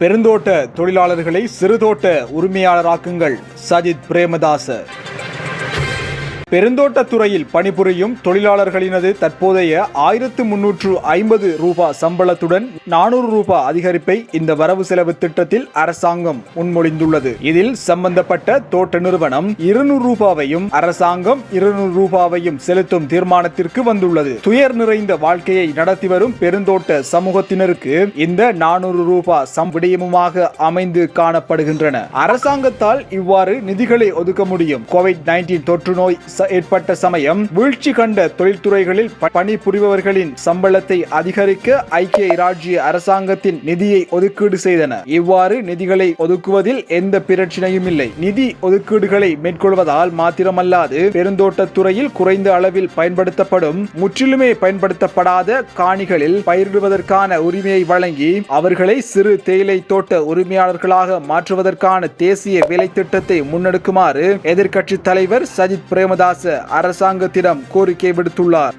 பெருந்தோட்ட தொழிலாளர்களை சிறுதோட்ட உரிமையாளராக்குங்கள் சஜித் பிரேமதாச. பெருந்தோட்டத்துறையில் பணிபுரியும் தொழிலாளர்களினது தற்போதைய ஆயிரத்து முன்னூற்று ஐம்பது ரூபாய் சம்பளத்துடன் நானூறு ரூபாய் அதிகரிப்பை இந்த வரவு செலவு திட்டத்தில் அரசாங்கம் முன்மொழிந்துள்ளது. இதில் சம்பந்தப்பட்ட தோட்ட நிறுவனம் இருநூறு ரூபாவையும் அரசாங்கம் இருநூறு ரூபாவையும் செலுத்தும் தீர்மானத்திற்கு வந்துள்ளது. துயர் நிறைந்த வாழ்க்கையை நடத்தி வரும் பெருந்தோட்ட சமூகத்தினருக்கு இந்த நானூறு ரூபாய் சம்பிடியமுமாக அமைந்து காணப்படுகின்றன. அரசாங்கத்தால் இவ்வாறு நிதிகளை ஒதுக்க முடியும். கோவிட் நைன்டீன் தொற்று நோய் ஏற்பட்ட சமயம் வீழ்ச்சி கண்ட தொழில்துறைகளில் பணிபுரிபவர்களின் சம்பளத்தை அதிகரிக்க ஐக்கிய இராஜ்ய அரசாங்கத்தின் நிதியை ஒதுக்கீடு செய்தன. இவ்வாறு நிதிகளை ஒதுக்குவதில் எந்த பிரச்சனையும் இல்லை. நிதி ஒதுக்கீடுகளை மேற்கொள்வதால் மாத்திரமல்லாது பெருந்தோட்டத் துறையில் குறைந்த அளவில் பயன்படுத்தப்படும் முற்றிலுமே பயன்படுத்தப்படாத காணிகளில் பயிரிடுவதற்கான உரிமையை வழங்கி அவர்களை சிறு தேயிலை தோட்ட உரிமையாளர்களாக மாற்றுவதற்கான தேசிய வேலை திட்டத்தை முன்னெடுக்குமாறு எதிர்க்கட்சி தலைவர் சஜித் பிரேமதாச அரசாங்கத்திடம் கோரிக்கை விடுத்துள்ளார்.